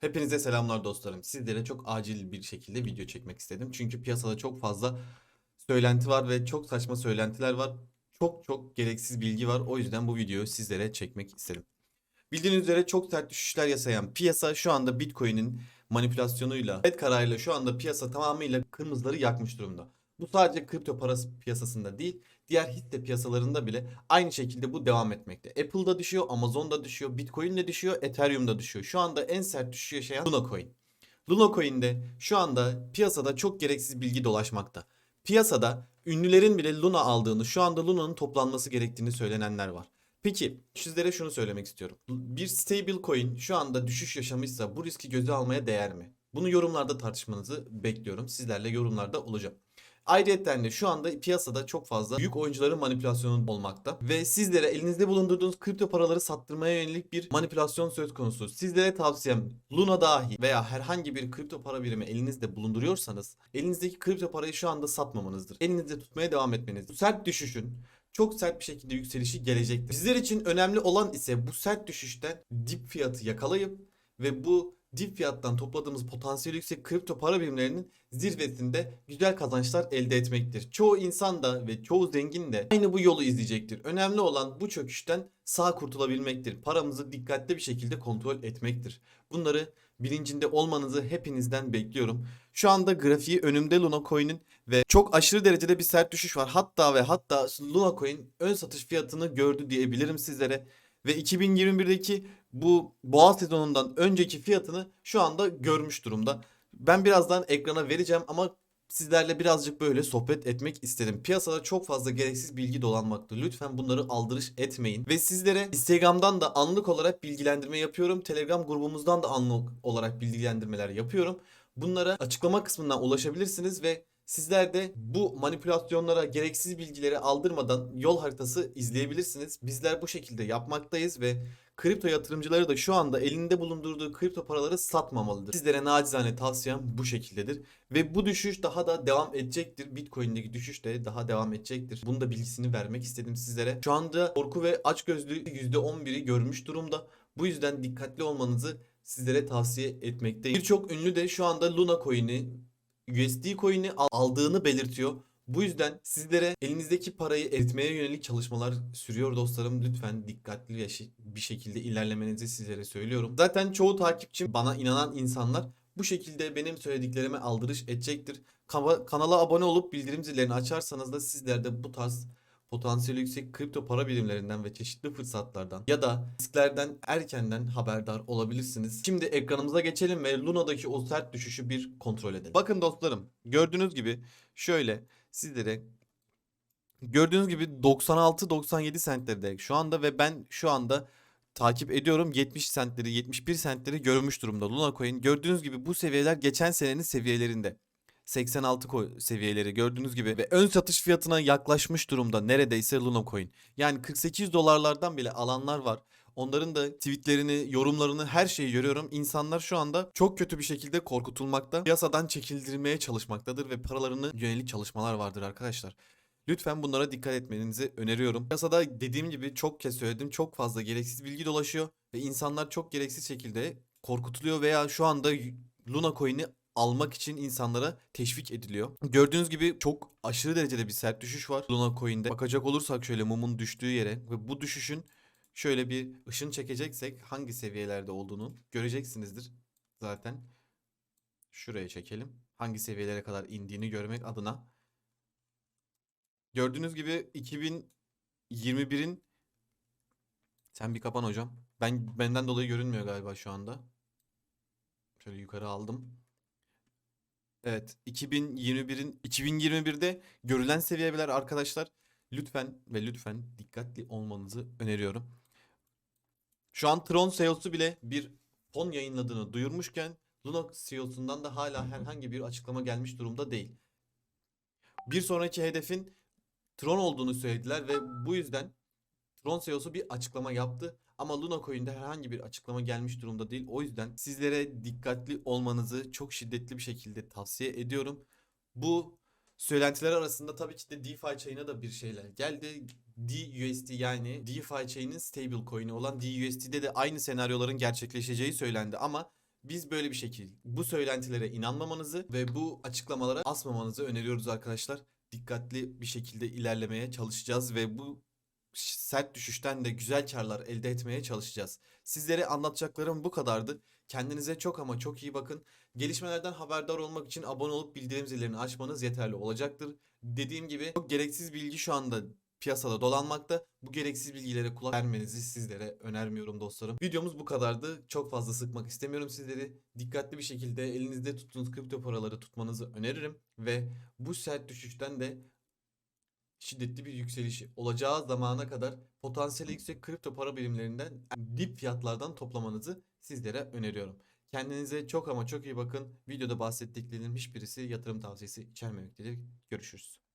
Hepinize selamlar dostlarım. Sizlere çok acil bir şekilde video çekmek istedim. Çünkü piyasada çok fazla söylenti var ve çok saçma söylentiler var. Çok çok gereksiz bilgi var. O yüzden bu videoyu sizlere çekmek istedim. Bildiğiniz üzere çok sert düşüşler yasayan piyasa şu anda Bitcoin'in manipülasyonuyla, Fed kararıyla şu anda piyasa tamamıyla kırmızıları yakmış durumda. Bu sadece kripto parası piyasasında değil, diğer hisse piyasalarında bile aynı şekilde bu devam etmekte. Apple'da düşüyor, Amazon'da düşüyor, Bitcoin de düşüyor, Ethereum'da düşüyor. Şu anda en sert düşüş yaşayan Luna Coin. Luna Coin'de şu anda piyasada çok gereksiz bilgi dolaşmakta. Piyasada ünlülerin bile Luna aldığını, şu anda Luna'nın toplanması gerektiğini söylenenler var. Peki sizlere şunu söylemek istiyorum. Bir stable coin şu anda düşüş yaşamışsa bu riski göze almaya değer mi? Bunu yorumlarda tartışmanızı bekliyorum. Sizlerle yorumlarda olacağım. Ayrıca de şu anda piyasada çok fazla büyük oyuncuların manipülasyonu olmakta ve sizlere elinizde bulundurduğunuz kripto paraları sattırmaya yönelik bir manipülasyon söz konusu. Sizlere tavsiyem Luna dahi veya herhangi bir kripto para birimi elinizde bulunduruyorsanız elinizdeki kripto parayı şu anda satmamanızdır. Elinizde tutmaya devam etmeniz. Bu sert düşüşün çok sert bir şekilde yükselişi gelecektir. Sizler için önemli olan ise bu sert düşüşten dip fiyatı yakalayıp ve bu dip fiyattan topladığımız potansiyeli yüksek kripto para birimlerinin zirvesinde güzel kazançlar elde etmektir. Çoğu insan da ve çoğu zengin de aynı bu yolu izleyecektir. Önemli olan bu çöküşten sağ kurtulabilmektir. Paramızı dikkatli bir şekilde kontrol etmektir. Bunları bilincinde olmanızı hepinizden bekliyorum. Şu anda grafiği önümde Luna Coin'in ve çok aşırı derecede bir sert düşüş var. Hatta ve hatta Luna Coin ön satış fiyatını gördü diyebilirim sizlere. Ve 2021'deki bu boğa sezonundan önceki fiyatını şu anda görmüş durumda. Ben birazdan ekrana vereceğim ama sizlerle birazcık böyle sohbet etmek istedim. Piyasada çok fazla gereksiz bilgi dolanmakta. Lütfen bunları aldırış etmeyin. Ve sizlere Instagram'dan da anlık olarak bilgilendirme yapıyorum. Telegram grubumuzdan da anlık olarak bilgilendirmeler yapıyorum. Bunlara açıklama kısmından ulaşabilirsiniz ve Sizler de bu manipülasyonlara gereksiz bilgileri aldırmadan yol haritası izleyebilirsiniz. Bizler bu şekilde yapmaktayız ve kripto yatırımcıları da şu anda elinde bulundurduğu kripto paraları satmamalıdır. Sizlere nacizane tavsiyem bu şekildedir. Ve bu düşüş daha da devam edecektir. Bitcoin'deki düşüş de daha devam edecektir. Bunu da bilgisini vermek istedim sizlere. Şu anda korku ve açgözlülük %11'i görmüş durumda. Bu yüzden dikkatli olmanızı sizlere tavsiye etmekteyim. Birçok ünlü de şu anda Luna Coin'i USD coin'i aldığını belirtiyor. Bu yüzden sizlere elinizdeki parayı eritmeye yönelik çalışmalar sürüyor dostlarım. Lütfen dikkatli bir şekilde ilerlemenizi sizlere söylüyorum. Zaten çoğu takipçim bana inanan insanlar bu şekilde benim söylediklerime aldırış edecektir. Kanala abone olup bildirim zillerini açarsanız da sizler de bu tarz potansiyeli yüksek kripto para birimlerinden ve çeşitli fırsatlardan ya da risklerden erkenden haberdar olabilirsiniz. Şimdi ekranımıza geçelim ve Luna'daki o sert düşüşü bir kontrol edelim. Bakın dostlarım gördüğünüz gibi şöyle sizlere gördüğünüz gibi 96-97 sentlerde şu anda ve ben şu anda takip ediyorum 70 sentleri 71 sentleri görmüş durumda Luna Coin. Gördüğünüz gibi bu seviyeler geçen senenin seviyelerinde. 86 seviyeleri gördüğünüz gibi ve ön satış fiyatına yaklaşmış durumda neredeyse Luna Coin. Yani 48 dolarlardan bile alanlar var. Onların da tweetlerini, yorumlarını her şeyi görüyorum. İnsanlar şu anda çok kötü bir şekilde korkutulmakta. Piyasadan çekildirmeye çalışmaktadır ve paralarını yönelik çalışmalar vardır arkadaşlar. Lütfen bunlara dikkat etmenizi öneriyorum. Piyasada dediğim gibi çok kez söyledim çok fazla gereksiz bilgi dolaşıyor ve insanlar çok gereksiz şekilde korkutuluyor veya şu anda Luna Coin'i almak için insanlara teşvik ediliyor. Gördüğünüz gibi çok aşırı derecede bir sert düşüş var Luna Coin'de. Bakacak olursak şöyle mumun düştüğü yere ve bu düşüşün şöyle bir ışın çekeceksek hangi seviyelerde olduğunu göreceksinizdir zaten. Şuraya çekelim. Hangi seviyelere kadar indiğini görmek adına. Gördüğünüz gibi 2021'in sen bir kapan hocam. Ben benden dolayı görünmüyor galiba şu anda. Şöyle yukarı aldım. Evet, 2021'in 2021'de görülen seviyeler arkadaşlar. Lütfen ve lütfen dikkatli olmanızı öneriyorum. Şu an Tron CEO'su bile bir fon yayınladığını duyurmuşken Luna CEO'sundan da hala herhangi bir açıklama gelmiş durumda değil. Bir sonraki hedefin Tron olduğunu söylediler ve bu yüzden Tron CEO'su bir açıklama yaptı. Ama Luna Coin'de herhangi bir açıklama gelmiş durumda değil. O yüzden sizlere dikkatli olmanızı çok şiddetli bir şekilde tavsiye ediyorum. Bu söylentiler arasında tabii ki de DeFi çayına da bir şeyler geldi. DUSD yani DeFi çayının stable coin'i olan DUSD'de de aynı senaryoların gerçekleşeceği söylendi ama Biz böyle bir şekil bu söylentilere inanmamanızı ve bu açıklamalara asmamanızı öneriyoruz arkadaşlar. Dikkatli bir şekilde ilerlemeye çalışacağız ve bu sert düşüşten de güzel karlar elde etmeye çalışacağız. Sizlere anlatacaklarım bu kadardı. Kendinize çok ama çok iyi bakın. Gelişmelerden haberdar olmak için abone olup bildirim zillerini açmanız yeterli olacaktır. Dediğim gibi çok gereksiz bilgi şu anda piyasada dolanmakta. Bu gereksiz bilgilere kulak vermenizi sizlere önermiyorum dostlarım. Videomuz bu kadardı. Çok fazla sıkmak istemiyorum sizleri. Dikkatli bir şekilde elinizde tuttuğunuz kripto paraları tutmanızı öneririm. Ve bu sert düşüşten de şiddetli bir yükselişi olacağı zamana kadar potansiyeli yüksek kripto para birimlerinden dip fiyatlardan toplamanızı sizlere öneriyorum. Kendinize çok ama çok iyi bakın. Videoda bahsettiklerimin hiçbirisi yatırım tavsiyesi içermemektedir. Görüşürüz.